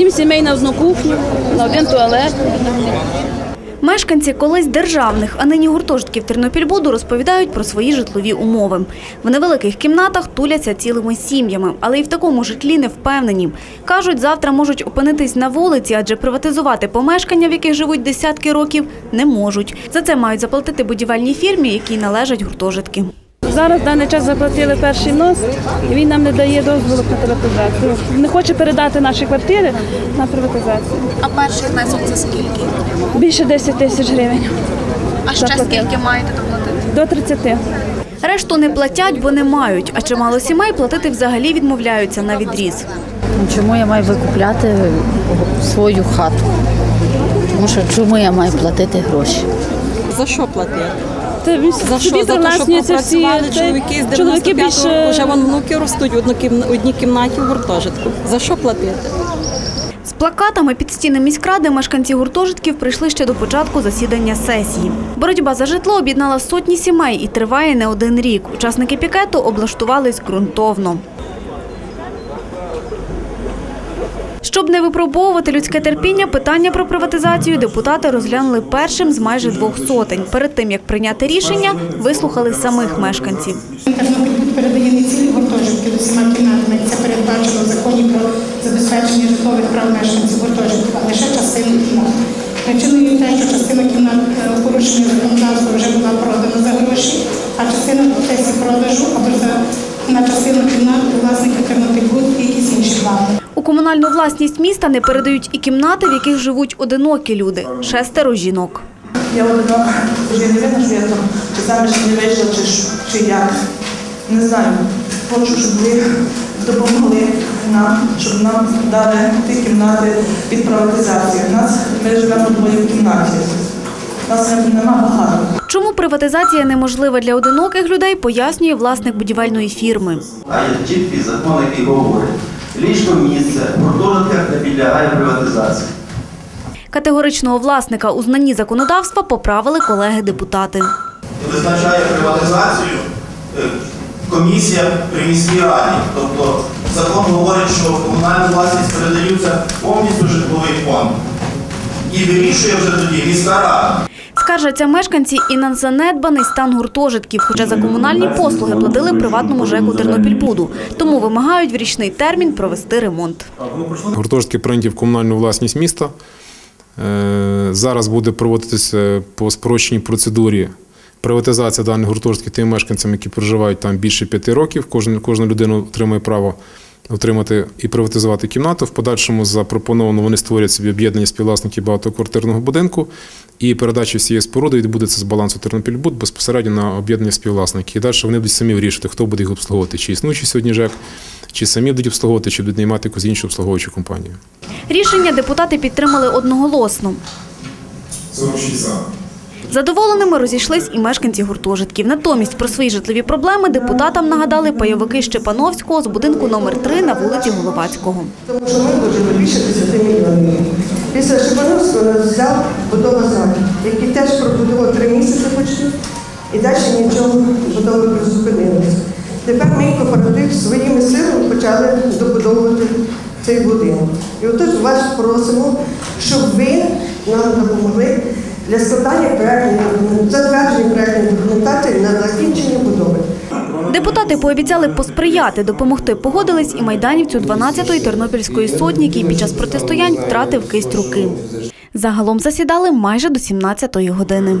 Сім сімей на одну кухню, на один туалет. Мешканці колись державних, а нині гуртожитків Тернопільбуду розповідають про свої житлові умови. В невеликих кімнатах туляться цілими сім'ями, але і в такому житлі не впевнені. Кажуть, завтра можуть опинитись на вулиці, адже приватизувати помешкання, в яких живуть десятки років, не можуть. За це мають заплатити будівельній фірмі, якій належать гуртожитки. Зараз в даний час заплатили перший нос, і він нам не дає дозволу на приватизацію. Не хоче передати наші квартири на приватизацію. А перший внесок це скільки? Більше 10 тисяч гривень. А ще Заплатили. скільки маєте доплатити? До 30. Решту не платять, бо не мають, а чимало сімей платити взагалі відмовляються на відріз. Чому я маю викупляти свою хату? Тому що чому я маю платити гроші? За що платити? За що? За те, що привласнюється всі. попрацювали чоловіки з чоловіки 95 більше року, вже вон внуки ростуть в одній кімнаті в гуртожитку. За що платити? З плакатами під стіни міськради мешканці гуртожитків прийшли ще до початку засідання сесії. Боротьба за житло об'єднала сотні сімей і триває не один рік. Учасники пікету облаштувались ґрунтовно. Щоб не випробовувати людське терпіння, питання про приватизацію депутати розглянули першим з майже двох сотень. Перед тим як прийняти рішення, вислухали самих мешканців. Передає не цілі гуртожитки з усіма кімнатами, це передбачено в законі про забезпечення житлових прав мешканців гуртожитку, а лише частину кімнат. Причиною те, що частина кімнат е, порушення законодавства вже була продана за гроші, а частина процесі продажу або за на частину кімнат у власника Тернопільбуд і якісь інші плани. У комунальну власність міста не передають і кімнати, в яких живуть одинокі люди – шестеро жінок. Я одинока, я не видно, що я там чи заміж не вийшла, чи, чи як. Не знаю. Хочу, щоб ви допомогли нам, щоб нам дали ті кімнати приватизацію. У нас ми живемо двоє в кімнаті. Нас нема багато. Чому приватизація неможлива для одиноких людей, пояснює власник будівельної фірми. А є чіткий закон, який говорить, ліжко місце в гуртожитках не підлягає приватизації. Категоричного власника у знанні законодавства поправили колеги-депутати. Визначає приватизацію е, комісія при міській раді. Тобто закон говорить, що в комунальну власність передаються повністю житловий фонд. І вирішує вже тоді міська рада. Скаржаться мешканці і на занедбаний стан гуртожитків, хоча за комунальні послуги платили приватному ЖЕКу Тернопільбуду. Тому вимагають в річний термін провести ремонт. Гуртожитки прийняті в комунальну власність міста. Е, Зараз буде проводитися по спрощеній процедурі приватизація даних гуртожитків тим мешканцям, які проживають там більше п'яти років. Кожна, кожна людина отримує право отримати і приватизувати кімнату. В подальшому запропоновано вони створять собі об'єднання співвласників багатоквартирного будинку. І передача всієї споруди відбудеться з балансу Тернопільбуд безпосередньо на об'єднання співвласників. І далі вони будуть самі вирішити, хто буде їх обслуговувати, чи існуючий сьогодні ЖЕК, чи самі будуть обслуговувати, чи будуть наймати якусь іншу обслуговуючу компанію. Рішення депутати підтримали одноголосно. 46 за. Задоволеними розійшлись і мешканці гуртожитків. Натомість про свої житлові проблеми депутатам нагадали пайовики Щепановського з будинку номер 3 на вулиці Головацького. Тому що ми вложили більше 10 мільйонів. Після Шибановського нас взяв будова який теж пробудував три місяці почти, і далі нічого будови призупинилося. Тепер мій кооператив своїми силами почали добудовувати цей будинок. І отож вас просимо, щоб ви нам допомогли для складання документації, затвердження проєктної документації на закінчення будови. Депутати пообіцяли посприяти, допомогти. Погодились і майданівцю 12-ї Тернопільської сотні, який під час протистоянь втратив кисть руки. Загалом засідали майже до 17-ї години.